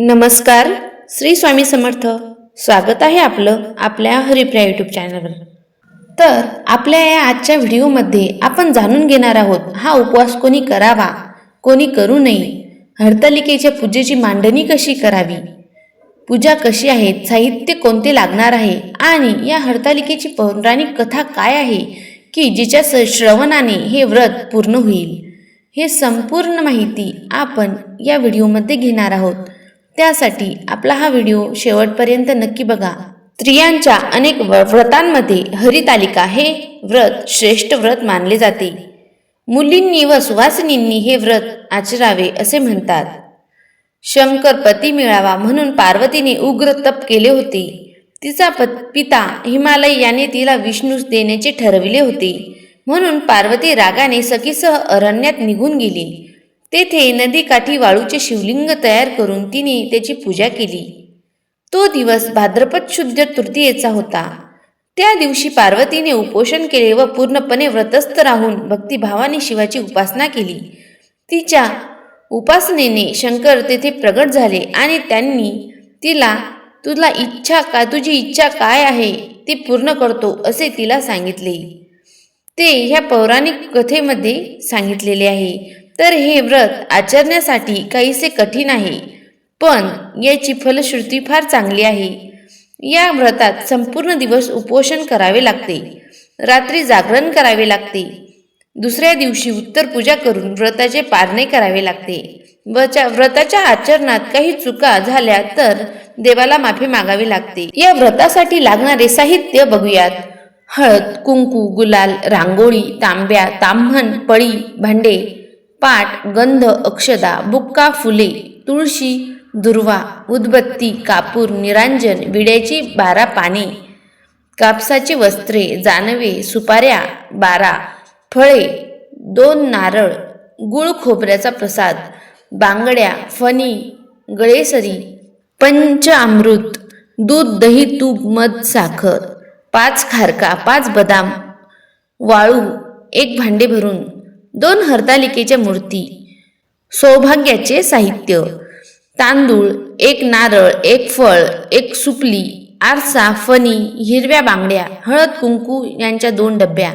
नमस्कार श्री स्वामी समर्थ. स्वागत आहे आपलं आपल्या हरिप्रिया यूट्यूब चॅनलवर तर आपल्या या आजच्या व्हिडिओमध्ये आपण जाणून घेणार आहोत हा उपवास कोणी करावा कोणी करू नये हरतालिकेच्या पूजेची मांडणी कशी करावी पूजा कशी आहे साहित्य कोणते लागणार आहे आणि या हरतालिकेची पौराणिक कथा काय आहे की जिच्या स- श्रवणाने हे व्रत पूर्ण होईल हे संपूर्ण माहिती आपण या व्हिडिओमध्ये घेणार आहोत. त्यासाठी आपला हा व्हिडिओ शेवटपर्यंत नक्की बघा. स्त्रियांच्या अनेक व- व्रतांमध्ये हरितालिका हे व्रत श्रेष्ठ व्रत मानले जाते. मुलींनी व सुवासिनींनी हे व्रत आचरावे असे म्हणतात. शंकर पती मिळावा म्हणून पार्वतीने उग्र तप केले होते. तिचा पत पिता हिमालय याने तिला विष्णूस देण्याचे ठरविले होते. म्हणून पार्वती रागाने सखीसह अरण्यात निघून गेली. तेथे नदीकाठी वाळूचे शिवलिंग तयार करून तिने त्याची पूजा केली. तो दिवस भाद्रपद शुद्ध तृतीयेचा होता. त्या दिवशी पार्वतीने उपोषण केले व पूर्णपणे व्रतस्थ राहून भक्तिभावाने शिवाची उपासना केली. तिच्या उपासनेने शंकर तेथे प्रगट झाले आणि त्यांनी तिला तुला इच्छा का तुझी इच्छा काय आहे ती पूर्ण करतो असे तिला सांगितले. ते ह्या पौराणिक कथेमध्ये सांगितलेले आहे. तर हे व्रत आचरण्यासाठी काहीसे कठीण आहे पण याची फलश्रुती फार चांगली आहे. या व्रतात संपूर्ण दिवस उपोषण करावे लागते रात्री जागरण करावे लागते. दुसऱ्या दिवशी उत्तर पूजा करून व्रताचे पारणे करावे लागते. वच्या व्रताच्या आचरणात काही चुका झाल्या तर देवाला माफी मागावी लागते. या व्रतासाठी लागणारे साहित्य बघूयात. हळद कुंकू गुलाल रांगोळी तांब्या ताम्हण पळी भांडे पाट गंध अक्षदा बुक्का फुले तुळशी दुर्वा उदबत्ती कापूर निरांजन विड्याची बारा पाने कापसाची वस्त्रे जानवे सुपाऱ्या बारा फळे दोन नारळ गुळ खोबऱ्याचा प्रसाद बांगड्या फणी गळेसरी पंच अमृत दूध दही तूप मध साखर पाच खारका पाच बदाम वाळू एक भांडे भरून दोन हरतालिकेच्या मूर्ती सौभाग्याचे साहित्य तांदूळ एक नारळ एक फळ एक सुपली आरसा फणी हिरव्या बांगड्या हळद कुंकू यांच्या दोन डब्या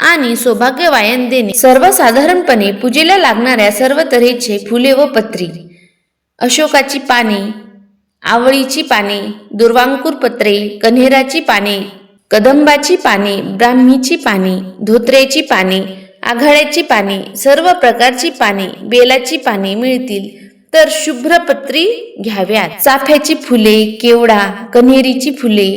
आणि सौभाग्य वायन देणे. सर्वसाधारणपणे पूजेला लागणाऱ्या सर्व तऱ्हेचे फुले व पत्री अशोकाची पाने आवळीची पाने दुर्वांकूर पत्रे कन्हेराची पाने कदंबाची पाने ब्राह्मीची पाने धोत्र्याची पाने आघाड्याची पाने सर्व प्रकारची पाने बेलाची पाने मिळतील. तर शुभ्रपत्री घ्याव्यात. चाफ्याची फुले केवडा कन्हेरीची फुले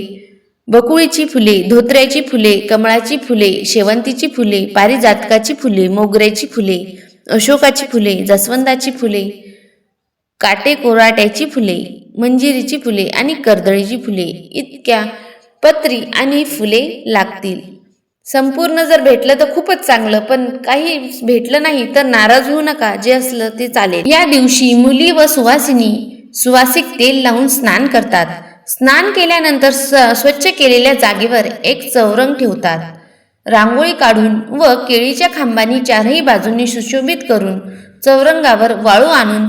बकुळीची फुले धोत्र्याची फुले कमळाची फुले शेवंतीची फुले पारिजातकाची फुले मोगऱ्याची फुले अशोकाची फुले जसवंदाची फुले काटे कोराट्याची फुले मंजिरीची फुले आणि कर्दळीची फुले इतक्या पत्री आणि फुले लागतील. संपूर्ण जर भेटलं तर खूपच चांगलं पण काही भेटलं नाही तर नाराज होऊ नका जे असलं ते चालेल. या दिवशी मुली व सुवासिनी सुवासिक तेल लावून स्नान करतात. स्नान केल्यानंतर स- स्वच्छ केलेल्या जागेवर एक चौरंग ठेवतात. रांगोळी काढून व केळीच्या खांबांनी चारही बाजूंनी सुशोभित करून चौरंगावर वाळू आणून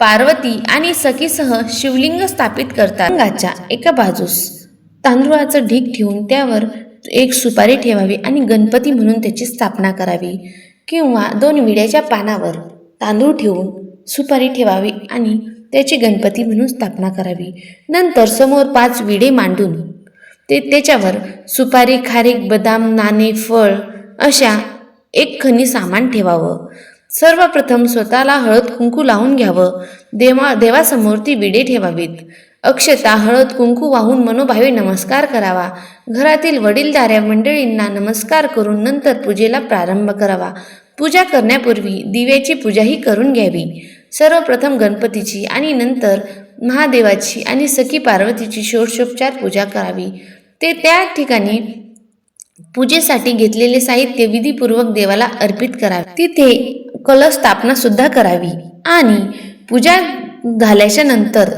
पार्वती आणि सखीसह शिवलिंग स्थापित करतात. रंगाच्या एका बाजूस तांदूळाचं ढीक ठेवून त्यावर एक सुपारी ठेवावी आणि गणपती म्हणून त्याची स्थापना करावी. किंवा दोन विड्याच्या पानावर तांदूळ ठेवून सुपारी ठेवावी आणि त्याची गणपती म्हणून स्थापना करावी. नंतर समोर पाच विडे मांडून ते त्याच्यावर सुपारी खारीक बदाम नाणे फळ अशा एक खनी सामान ठेवावं. सर्वप्रथम स्वतःला हळद कुंकू लावून घ्यावं. देवा देवासमोर ती विडे ठेवावीत. अक्षता हळद कुंकू वाहून मनोभावे नमस्कार करावा. घरातील वडीलधाऱ्या मंडळींना नमस्कार करून नंतर पूजेला प्रारंभ करावा. पूजा करण्यापूर्वी दिव्याची पूजाही करून घ्यावी. सर्वप्रथम गणपतीची आणि नंतर महादेवाची आणि सखी पार्वतीची षोडशोपचार पूजा करावी. ते त्या ठिकाणी पूजेसाठी घेतलेले साहित्य विधीपूर्वक देवाला अर्पित करावे. तिथे कलश स्थापना सुद्धा करावी. आणि पूजा झाल्याच्यानंतर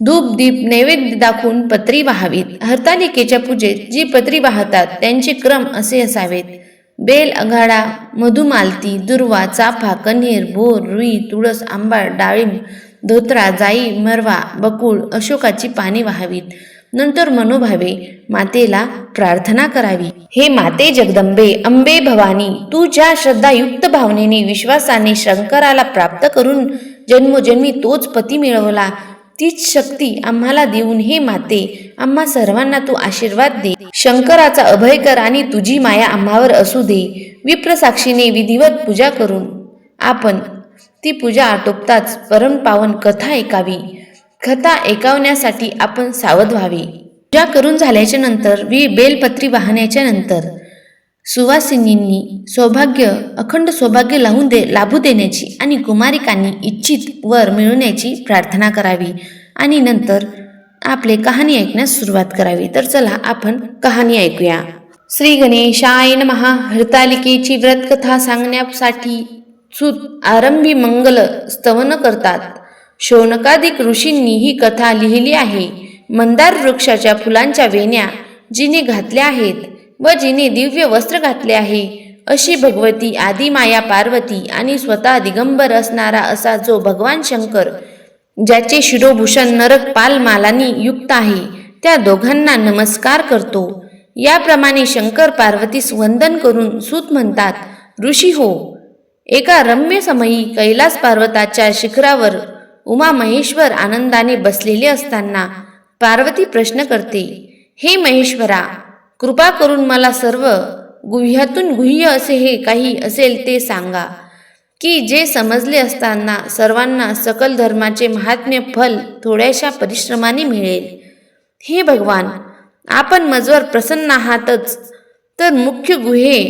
धूप दीप नैवेद्य दाखवून पत्री वाहावीत. हरतालिकेच्या पूजेत जी पत्री वाहतात त्यांचे क्रम असे असावेत. बेल अघाडा मधुमालती दुर्वा चाफा कन्हेर भोर रुई तुळस आंबा डाळिंब धोत्रा जाई मरवा बकुळ अशोकाची पाने वाहावीत. नंतर मनोभावे मातेला प्रार्थना करावी. हे माते जगदंबे अंबे भवानी तू ज्या श्रद्धायुक्त भावनेने विश्वासाने शंकराला प्राप्त करून जन्मोजन्मी तोच पती मिळवला तीच शक्ती आम्हाला देऊन हे माते आम्हा सर्वांना तू आशीर्वाद दे. शंकराचा अभय कर आणि तुझी माया आम्हावर असू दे. विप्रसाक्षीने विधिवत पूजा करून आपण ती पूजा आटोपताच परमपावन कथा ऐकावी. कथा एकावण्यासाठी आपण सावध व्हावे. पूजा करून झाल्याच्यानंतर वि बेलपत्री वाहण्याच्या नंतर सुवासिनींनी सौभाग्य अखंड सौभाग्य लावून दे लाभू देण्याची आणि कुमारिकांनी इच्छित वर मिळवण्याची प्रार्थना करावी. आणि नंतर आपले कहाणी ऐकण्यास सुरुवात करावी. तर चला आपण कहाणी ऐकूया. श्री गणेशाय महा हरतालिकेची व्रतकथा सांगण्यासाठी सुत आरंभी मंगल स्तवन करतात. शौनकादिक ऋषींनी ही कथा लिहिली आहे. मंदार वृक्षाच्या फुलांच्या वेण्या जिने घातल्या आहेत व जिने दिव्य वस्त्र घातले आहे. अशी भगवती आदिमाया पार्वती आणि स्वतः दिगंबर असणारा असा जो भगवान शंकर ज्याचे शिरोभूषण नरक पालमालानी युक्त आहे त्या दोघांना नमस्कार करतो. याप्रमाणे शंकर पार्वतीस वंदन करून सूत म्हणतात ऋषी हो एका रम्य समयी कैलास पार्वताच्या शिखरावर उमा महेश्वर आनंदाने बसलेले असताना पार्वती प्रश्न करते हे महेश्वरा कृपा करून मला सर्व गुह्यातून गुह्य असे हे काही असेल ते सांगा की जे समजले असताना सर्वांना सकल धर्माचे महात्म्य फल थोड्याशा परिश्रमाने मिळेल. हे भगवान आपण मजवर प्रसन्न आहातच तर मुख्य गुहे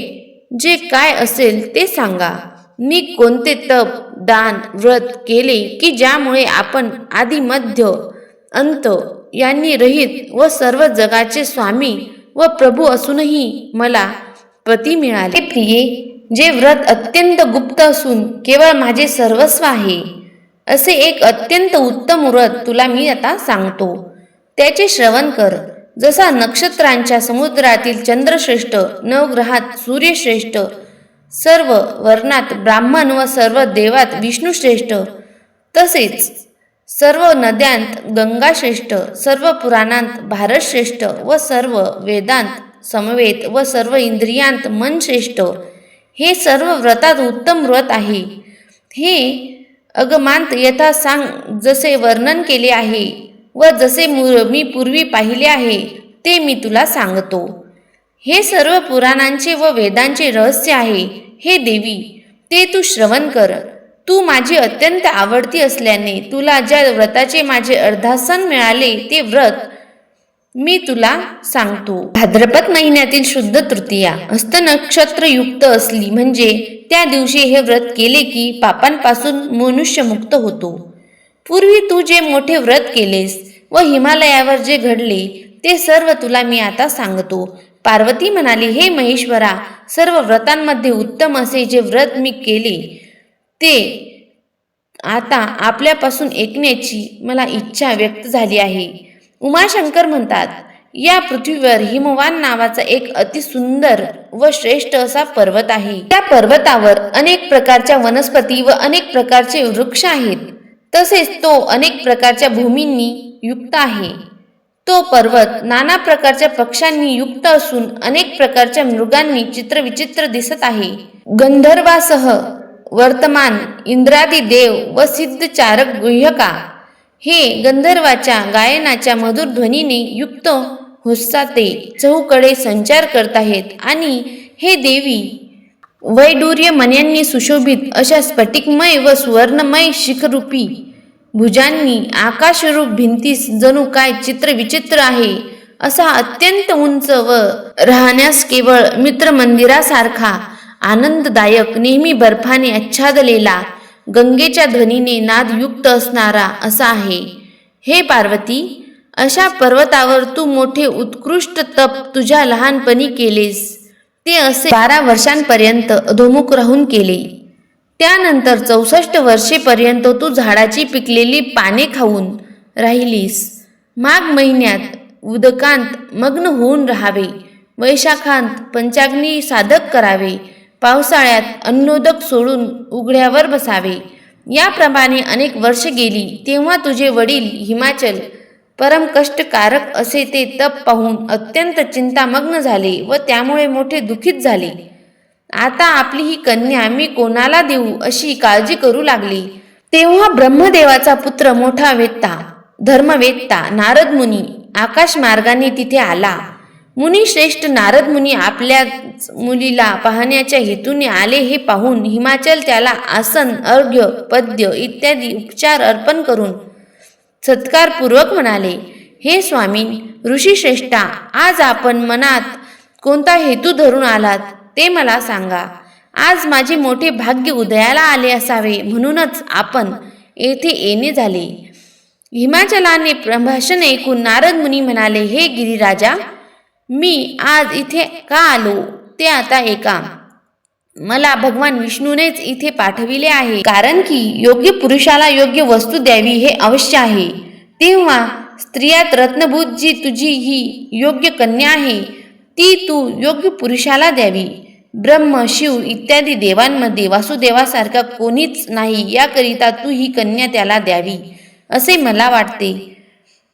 जे काय असेल ते सांगा. मी कोणते तप दान व्रत केले की ज्यामुळे आपण आधी मध्य अंत यांनी रहित व सर्व जगाचे स्वामी व प्रभू असूनही मला पती मिळाले. प्रिये जे व्रत अत्यंत गुप्त असून केवळ माझे सर्वस्व आहे असे एक अत्यंत उत्तम व्रत तुला मी आता सांगतो. त्याचे श्रवण कर. जसा नक्षत्रांच्या समुद्रातील चंद्रश्रेष्ठ नवग्रहात सूर्यश्रेष्ठ सर्व वर्णात ब्राह्मण व सर्व देवात विष्णुश्रेष्ठ तसेच सर्व नद्यांत गंगाश्रेष्ठ सर्व पुराणांत भारतश्रेष्ठ व सर्व वेदांत समवेत व सर्व इंद्रियांत मनश्रेष्ठ हे सर्व व्रतात उत्तम व्रत आहे. हे अगमांत यथा सांग जसे वर्णन केले आहे व जसे मी पूर्वी पाहिले आहे ते मी तुला सांगतो. हे सर्व पुराणांचे व वेदांचे रहस्य आहे हे देवी. ते तू श्रवण कर. तू माझी अत्यंत आवडती असल्याने तुला ज्या व्रताचे माझे अर्धासन मिळाले ते व्रत मी तुला सांगतो. भाद्रपद महिन्यातील शुद्ध तृतीया. हस्त नक्षत्र युक्त असली म्हणजे त्या दिवशी हे व्रत केले की पापांपासून मनुष्य मुक्त होतो. पूर्वी तू जे मोठे व्रत केलेस व हिमालयावर जे घडले ते सर्व तुला मी आता सांगतो. पार्वती म्हणाली हे महेश्वरा सर्व व्रतांमध्ये उत्तम असे जे व्रत मी केले ते आता आपल्यापासून ऐकण्याची मला इच्छा व्यक्त झाली आहे. उमाशंकर म्हणतात या पृथ्वीवर हिमवान नावाचा एक अतिसुंदर व श्रेष्ठ असा पर्वत आहे. त्या पर्वतावर अनेक प्रकारच्या वनस्पती व अनेक प्रकारचे वृक्ष आहेत. तसेच तो अनेक प्रकारच्या भूमींनी युक्त आहे. तो पर्वत नाना प्रकारच्या पक्ष्यांनी युक्त असून अनेक प्रकारच्या मृगांनी चित्रविचित्र दिसत आहे. गंधर्वासह वर्तमान इंद्रादी देव व सिद्ध चारक गुह्यका हे गंधर्वाच्या गायनाच्या मधुर ध्वनीने युक्त हुस्साते चहूकडे संचार करत आहेत आणि हे देवी वैडूर्य मन्यांनी सुशोभित अशा स्फटिकमय व सुवर्णमय शिखरूपी भुजांनी आकाशरूप भिंतीस जणू काय चित्र विचित्र आहे असा अत्यंत उंच व राहण्यास केवळ मित्र मंदिरासारखा आनंददायक नेहमी बर्फाने आच्छादलेला गंगेच्या ध्वनीने नादयुक्त असणारा असा आहे. हे पार्वती अशा पर्वतावर तू मोठे उत्कृष्ट तप तुझ्या लहानपणी केलेस. ते असे बारा वर्षांपर्यंत अधोमुख राहून केले. त्यानंतर चौसष्ट वर्षेपर्यंत तू झाडाची पिकलेली पाने खाऊन राहिलीस. माघ महिन्यात उदकांत मग्न होऊन राहावे. वैशाखांत पंचाग्नी साधक करावे. पावसाळ्यात अन्नोदक सोडून उघड्यावर बसावे. याप्रमाणे अनेक वर्ष गेली तेव्हा तुझे वडील हिमाचल परम कष्टकारक असे ते तप पाहून अत्यंत चिंतामग्न झाले व त्यामुळे मोठे दुखीत झाले. आता आपली ही कन्या मी कोणाला देऊ अशी काळजी करू लागली. तेव्हा ब्रह्मदेवाचा पुत्र मोठा वेत्ता धर्मवेत्ता नारद मुनी आकाश मार्गाने तिथे आला. मुनी श्रेष्ठ नारद मुनी आपल्या मुलीला पाहण्याच्या हेतूने आले हे पाहून हिमाचल त्याला आसन अर्घ्य पद्य इत्यादी उपचार अर्पण करून सत्कारपूर्वक म्हणाले हे स्वामी ऋषीश्रेष्ठा आज आपण मनात कोणता हेतू धरून आलात? ते मला सांगा. आज माझे मोठे भाग्य उदयाला आले असावे म्हणूनच आपण येथे येणे झाले. हिमाचलाने प्रभाषण ऐकून नारद मुनी म्हणाले हे गिरीराजा मी आज इथे का आलो? ते आता ऐका. मला भगवान विष्णूनेच इथे पाठविले आहे. कारण की योग्य पुरुषाला योग्य वस्तू द्यावी हे अवश्य आहे. तेव्हा स्त्रियात रत्नभूत जी तुझी ही योग्य कन्या आहे ती तू योग्य पुरुषाला द्यावी. ब्रह्म शिव इत्यादी देवांमध्ये वासुदेवासारखा कोणीच नाही याकरिता तू ही कन्या त्याला द्यावी असे मला वाटते.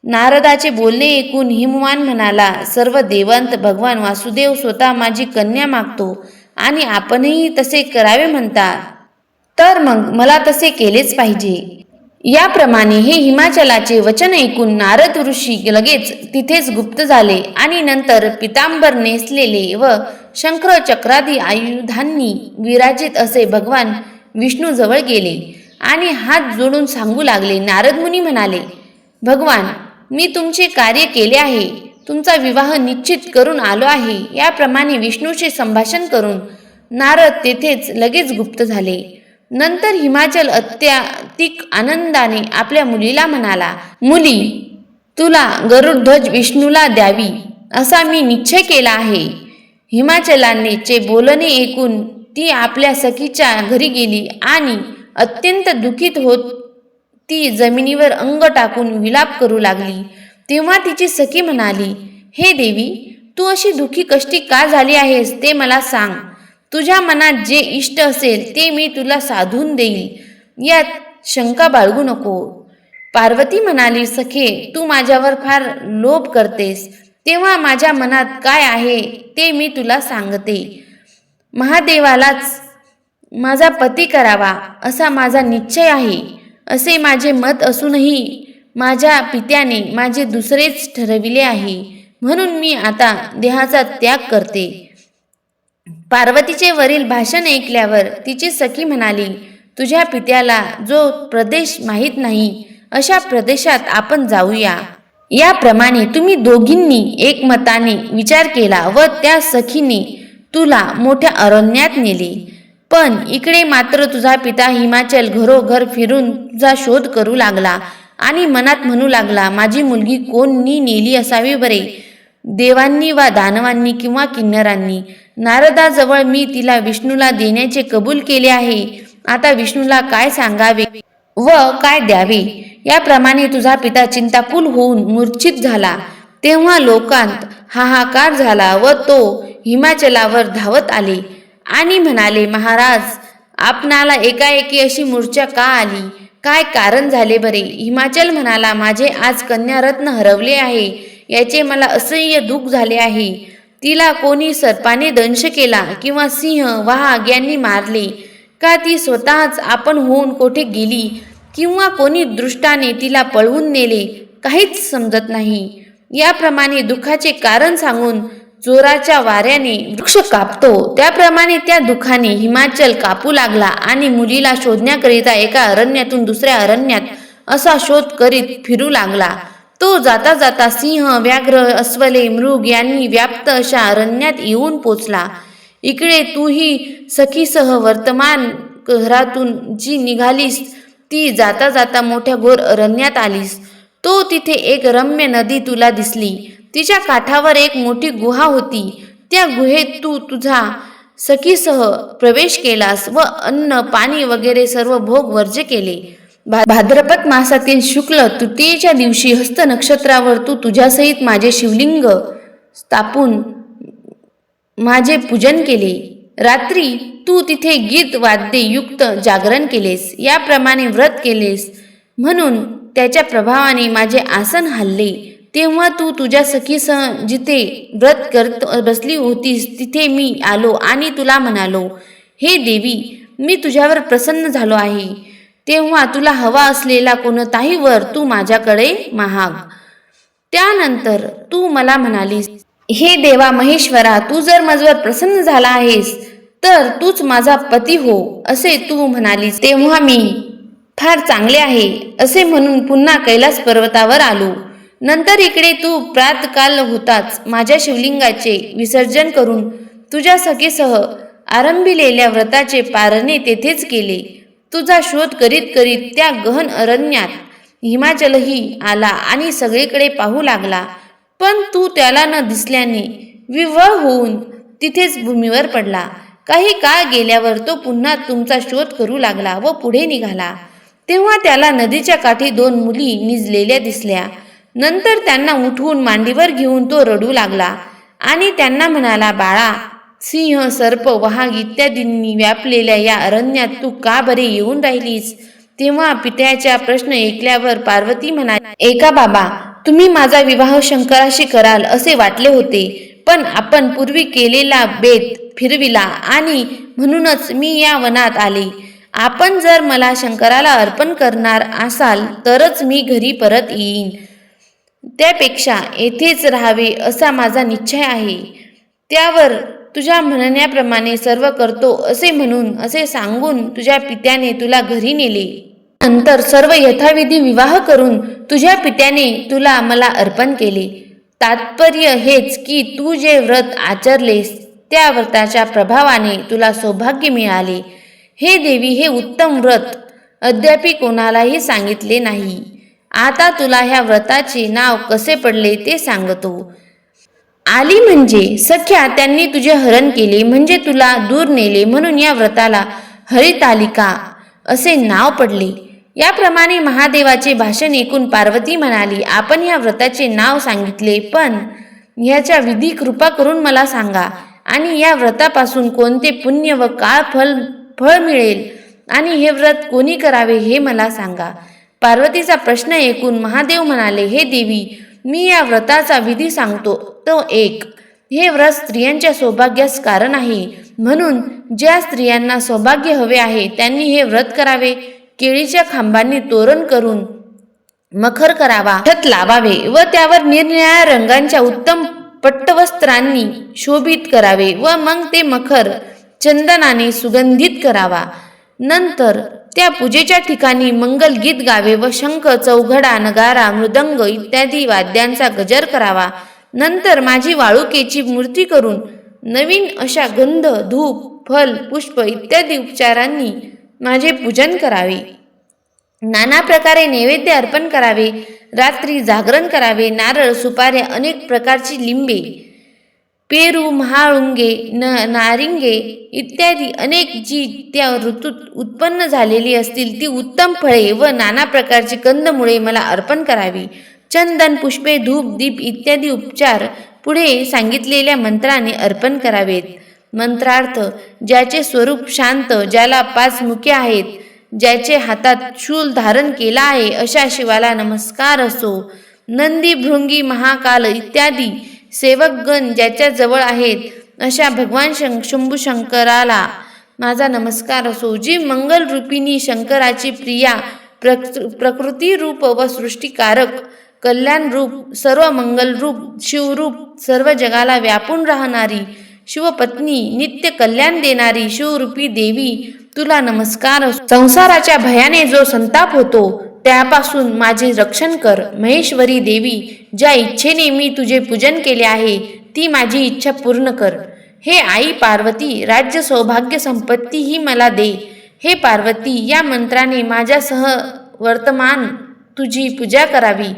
नारदाचे बोलणे ऐकून हिमवान म्हणाला सर्व देवंत भगवान वासुदेव स्वतः माझी कन्या मागतो आणि आपणही तसे करावे म्हणता. तर मग मला तसे केलेच पाहिजे. याप्रमाणे हे हिमाचलाचे वचन ऐकून नारद ऋषी लगेच तिथेच गुप्त झाले आणि नंतर पितांबर नेसलेले व शंकर चक्रादी आयुधांनी विराजित असे भगवान विष्णू जवळ गेले आणि हात जोडून सांगू लागले. नारद मुनी म्हणाले भगवान मी तुमचे कार्य केले आहे. तुमचा विवाह निश्चित करून आलो आहे. याप्रमाणे विष्णूचे संभाषण करून नारद तेथेच लगेच गुप्त झाले. नंतर हिमाचल अत्याधिक आनंदाने आपल्या मुलीला म्हणाला मुली तुला गरुडध्वज विष्णूला द्यावी असा मी निश्चय केला आहे. हिमाचलानेचे बोलणे ऐकून ती आपल्या सखीच्या घरी गेली आणि अत्यंत दुखीत होत ती जमिनीवर अंग टाकून विलाप करू लागली. तेव्हा तिची सखी म्हणाली हे देवी तू अशी दुखी कष्टी का झाली आहेस ते मला सांग. तुझ्या मनात जे इष्ट असेल ते मी तुला साधून देईल. यात शंका बाळगू नको. पार्वती म्हणाली सखे तू माझ्यावर फार लोभ करतेस. तेव्हा माझ्या मनात काय आहे ते मी तुला सांगते. महादेवालाच माझा पती करावा असा माझा निश्चय आहे. असे माझे मत असूनही माझ्या पित्याने माझे दुसरेच ठरविले आहे. म्हणून मी आता देहाचा त्याग करते. पार्वतीचे वरील भाषण ऐकल्यावर तिची सखी म्हणाली तुझ्या पित्याला जो प्रदेश माहीत नाही अशा प्रदेशात आपण जाऊया. याप्रमाणे तुम्ही दोघींनी एकमताने विचार केला व त्या सखीने तुला मोठ्या अरण्यात नेले. पण इकडे मात्र तुझा पिता हिमाचल घरोघर फिरून तुझा शोध करू लागला आणि मनात म्हणू लागला माझी मुलगी कोणी नेली असावी बरे? देवांनी वा दानवांनी किंवा किन्नरांनी नारदाजवळ मी तिला विष्णूला देण्याचे कबूल केले आहे. आता विष्णूला काय सांगावे? व काय द्यावे? याप्रमाणे तुझा पिता चिंताकुल होऊन मूर्छित झाला. तेव्हा लोकांत हाहाकार झाला व तो हिमाचलावर धावत आले आणि म्हणाले महाराज आपणाला एकाएकी अशी मूर्छा का आली? काय कारण झाले बरे? हिमाचल म्हणाला माझे आज कन्यारत्न हरवले आहे. याचे मला असह्य दुःख झाले आहे. तिला कोणी सर्पाने दंश केला किंवा सिंह वाघ यांनी मारले का ती स्वतःच आपण होऊन कोठे गेली? किंवा कोणी दृष्टाने तिला पळवून नेले? काहीच समजत नाही. याप्रमाणे दुःखाचे कारण सांगून जोराच्या वाऱ्याने वृक्ष कापतो. त्याप्रमाणे त्या दुःखाने हिमाचल कापू लागला आणि मुलीला शोधण्याकरिता एका अरण्यातून दुसऱ्या अरण्यात असा शोध करीत फिरू लागला. तो जाता जाता सिंह व्याघ्र अस्वले मृग यांनी व्याप्त अशा अरण्यात येऊन पोचला. इकडे तूही सखीसह वर्तमान घरातून जी निघालीस ती जाता जाता मोठ्या घोर अरण्यात आलीस. तो तिथे एक रम्य नदी तुला दिसली. तिच्या काठावर एक मोठी गुहा होती. त्या गुहेत तू तुझा सखीसह प्रवेश केलास व अन्न पाणी वगैरे सर्व भोग वर्ज्य केले. भाद्रपद मासातील शुक्ल तृतीयेच्या दिवशी हस्त नक्षत्रावर तू तुझ्यासहित माझे शिवलिंग स्थापून माझे पूजन केले. रात्री तू तिथे गीत वाद्य युक्त जागरण केलेस. याप्रमाणे व्रत केलेस. म्हणून त्याच्या प्रभावाने माझे आसन हल्ले. तेव्हा तू तुझ्या सखीसह जिथे व्रत करत बसली होतीस तिथे मी आलो आणि तुला म्हणालो हे देवी मी तुझ्यावर प्रसन्न झालो आहे. तेव्हा तुला हवा असलेला कोणताही वर तू माझ्याकडे महाग. त्यानंतर तू मला म्हणालीस हे देवा महेश्वरा तू जर माझवर प्रसन्न झाला आहेस तर तूच माझा पती हो असे तू म्हणालीस. तेव्हा मी फार चांगले आहे असे म्हणून पुन्हा कैलास पर्वतावर आलो. नंतर इकडे तू प्रातकाल होताच माझ्या शिवलिंगाचे विसर्जन करून तुझ्या सखेसह आरंभिलेल्या व्रताचे पारणे तेथेच केले. तुझा शोध करीत करीत त्या गहन अरण्यात हिमाचलही आला आणि सगळीकडे पाहू लागला. पण तू त्याला न दिसल्याने विवळ होऊन तिथेच भूमीवर पडला. काही काळ गेल्यावर तो पुन्हा तुमचा शोध करू लागला व पुढे निघाला. तेव्हा त्याला नदीच्या काठी दोन मुली निजलेल्या दिसल्या. नंतर त्यांना उठवून मांडीवर घेऊन तो रडू लागला आणि त्यांना म्हणाला बाळा सिंह सर्प वाघ इत्यादींनी व्यापलेल्या या अरण्यात तू का बरे येऊन राहिलीस? तेव्हा पित्याच्या प्रश्न ऐकल्यावर पार्वती म्हणाली एका बाबा तुम्ही माझा विवाह शंकराशी कराल असे वाटले होते पण आपण पूर्वी केलेला बेत फिरविला आणि म्हणूनच मी या वनात आले. आपण जर मला शंकराला अर्पण करणार असाल तरच मी घरी परत येईन. त्यापेक्षा येथेच राहावे असा माझा निश्चय आहे. त्यावर तुझ्या म्हणण्याप्रमाणे सर्व करतो असे म्हणून असे सांगून तुझ्या पित्याने तुला घरी नेले. नंतर सर्व यथाविधी विवाह करून तुझ्या पित्याने तुला मला अर्पण केले. तात्पर्य हेच की तू जे व्रत आचरलेस त्या व्रताच्या प्रभावाने तुला सौभाग्य मिळाले. हे देवी हे उत्तम व्रत. अद्यापि कोणालाही सांगितले नाही. आता तुला ह्या व्रताचे नाव कसे पडले ते सांगतो. आली म्हणजे सख्या त्यांनी तुझे हरण केले म्हणजे तुला दूर नेले म्हणून या व्रताला हरितालिका असे नाव पडले. याप्रमाणे महादेवाचे भाषण ऐकून पार्वती म्हणाली आपण या व्रताचे नाव सांगितले पण ह्याच्या विधी कृपा करून मला सांगा. आणि या व्रतापासून कोणते पुण्य व काळ फल फळ मिळेल? आणि हे व्रत कोणी करावे हे मला सांगा. पार्वतीचा प्रश्न ऐकून महादेव म्हणाले हे देवी मी या व्रताचा विधी सांगतो. तो एक हे व्रत स्त्रियांच्या सौभाग्यास कारण आहे. म्हणून ज्या स्त्रियांना सौभाग्य हवे आहे त्यांनी हे व्रत करावे. केळीच्या खांबांनी तोरण करून मखर करावा. छत लावावे व त्यावर निरनिराळ्या रंगांच्या उत्तम पट्टवस्त्रांनी शोभित करावे व मग ते मखर चंदनाने सुगंधित करावा. नंतर त्या पूजेच्या ठिकाणी मंगल गीत गावे व शंख चौघडा नगारा मृदंग इत्यादी वाद्यांचा गजर करावा. नंतर माझी वाळुकेची मूर्ती करून नवीन अशा गंध धूप फल पुष्प इत्यादी उपचारांनी माझे पूजन करावे. नाना प्रकारे नैवेद्य अर्पण करावे. रात्री जागरण करावे. नारळ सुपारे अनेक प्रकारची लिंबे पेरू महाळुंगे न नारिंगे इत्यादी अनेक जी त्या ऋतूत उत्पन्न झालेली असतील. ती उत्तम फळे व नाना प्रकारची कंदमुळे मला अर्पण करावी. चंदन पुष्पे धूप दीप इत्यादी उपचार पुढे सांगितलेल्या मंत्राने अर्पण करावेत. मंत्रार्थ ज्याचे स्वरूप शांत ज्याला पाच मुखे आहेत ज्याचे हातात शूल धारण केला आहे अशा शिवाला नमस्कार असो. नंदी भृंगी महाकाल इत्यादी सेवकगण ज्याच्या जवळ आहेत अशा भगवान शं शंभू शंकराला माझा नमस्कार असो. जी मंगल रूपिणी शंकराची प्रिया प्रक प्रकृती रूप व सृष्टीकारक कल्याण रूप सर्व मंगल रूप शिवरूप सर्व जगाला व्यापून राहणारी शिवपत्नी नित्य कल्याण देणारी शिवरूपी देवी तुला नमस्कार असो. संसाराच्या भयाने जो संताप होतो त्यापासून माझे रक्षण कर महेश्वरी देवी. ज्या इच्छेने मी तुझे पूजन केले आहे ती माझी इच्छा पूर्ण कर. हे आई पार्वती राज्य सौभाग्य संपत्ती ही मला दे. हे पार्वती या मंत्राने माझ्यासह वर्तमान तुझी पूजा करावी.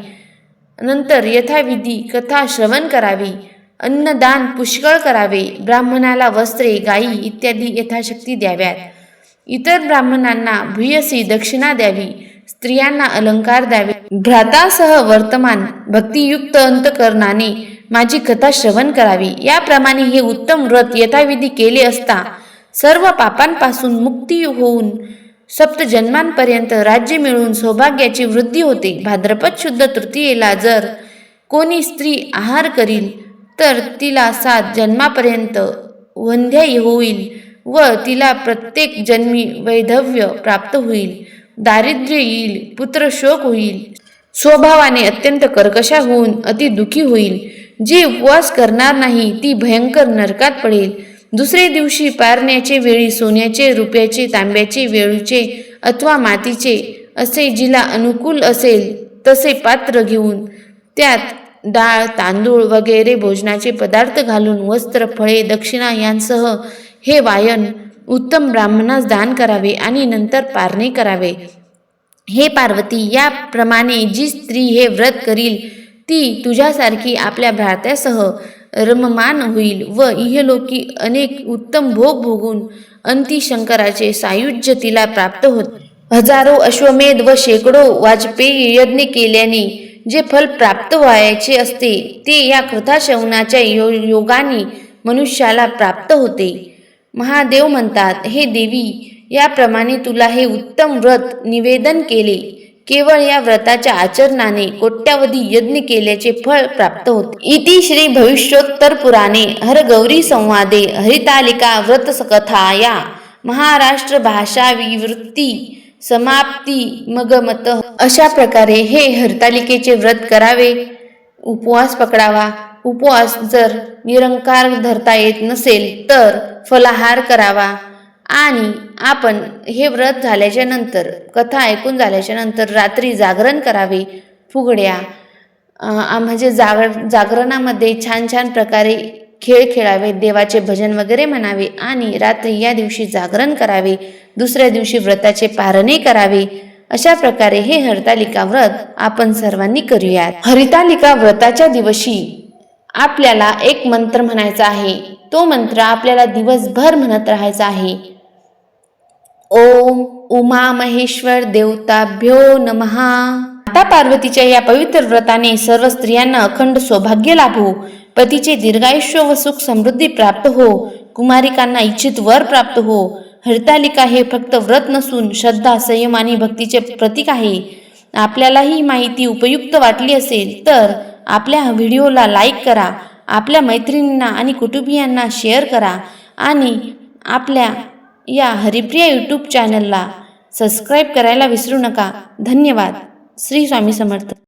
नंतर यथाविधी कथा श्रवण करावी. अन्नदान पुष्कळ करावे. ब्राह्मणाला वस्त्रे गायी इत्यादी यथाशक्ती द्याव्यात. इतर ब्राह्मणांना भूयसी दक्षिणा द्यावी. स्त्रियांना अलंकार द्यावे. भ्रातासह वर्तमान भक्तियुक्त अंतकरणाने माझी कथा श्रवण करावी. याप्रमाणे हे उत्तम व्रत यथाविधी केले असता सर्व पापांपासून मुक्ती होऊन सप्त जन्मांपर्यंत राज्य मिळून सौभाग्याची वृद्धी होते. भाद्रपद शुद्ध तृतीयेला जर कोणी स्त्री आहार करील तर तिला सात जन्मापर्यंत वंध्या होईल व तिला प्रत्येक जन्मी वैधव्य प्राप्त होईल. दारिद्र्य येईल पुत्रशोक होईल. स्वभावाने अत्यंत कर्कशा होऊन अति दुखी होईल. जी उपवास करणार नाही ती भयंकर नरकात पडेल. दुसरे दिवशी पारण्याचे वेळी सोन्याचे रुपयाचे तांब्याचे वेळूचे अथवा मातीचे असे जिला अनुकूल असेल तसे पात्र घेऊन त्यात डाळ तांदूळ वगैरे भोजनाचे पदार्थ घालून वस्त्र फळे दक्षिणा यांसह हे वायन उत्तम ब्राह्मणास दान करावे आणि नंतर पारणे करावे. हे पार्वती याप्रमाणे जी स्त्री हे व्रत करील ती तुझ्यासारखी आपल्या भ्रात्यासह रममान होईल व इहलोकी अनेक उत्तम भोग भोगून अंती शंकराचे सायुज्य तिला प्राप्त होत. हजारो अश्वमेध व शेकडो वाजपेयी यज्ञ केल्याने जे फल प्राप्त व्हायचे असते ते या कृथाशवनाच्या यो योगाने मनुष्याला प्राप्त होते. महादेव म्हणतात हे देवी याप्रमाणे तुला हे उत्तम व्रत निवेदन केले. केवळ या व्रताच्या आचरणाने कोट्यावधी यज्ञ केल्याचे फळ प्राप्त होते. इति श्री भविष्योत्तर पुराणे हरगौरी संवादे हरितालिका व्रत कथा या महाराष्ट्र भाषा विवृत्ती समाप्ती मगमत. अशा प्रकारे हे हरतालिकेचे व्रत करावे. उपवास पकडावा. उपवास जर निरंकार धरता येत नसेल तर फलाहार करावा. आणि आपण हे व्रत झाल्याच्यानंतर कथा ऐकून झाल्याच्यानंतर रात्री जागरण करावे. फुगड्या म्हणजे जागर जागरणामध्ये छान छान प्रकारे खेळ खेळावे देवाचे भजन वगैरे म्हणावे आणि रात्री या दिवशी जागरण करावे. दुसऱ्या दिवशी व्रताचे पारणे करावे. अशा प्रकारे हे हरतालिका व्रत आपण सर्वांनी करूयात. हरितालिका व्रताच्या दिवशी आपल्याला एक मंत्र म्हणायचा आहे. तो मंत्र आपल्याला दिवसभर म्हणत राहायचा आहे. ओम उमा महेश्वर देवताभ्यो नमहा माता पार्वतीच्या या पवित्र व्रताने सर्व स्त्रियांना अखंड सौभाग्य लाभो. पतीचे दीर्घायुष्य व सुख समृद्धी प्राप्त हो. कुमारिकांना इच्छित वर प्राप्त हो. हरितालिका हे फक्त व्रत नसून श्रद्धा संयम आणि भक्तीचे प्रतीक आहे. आपल्याला ही माहिती उपयुक्त वाटली असेल तर आपल्या व्हिडिओला लाईक करा आपल्या मैत्रिणींना आणि कुटुंबियांना शेअर करा आणि आपल्या या हरिप्रिया यूट्यूब चॅनलला सबस्क्राईब करायला विसरू नका. धन्यवाद. श्री स्वामी समर्थ.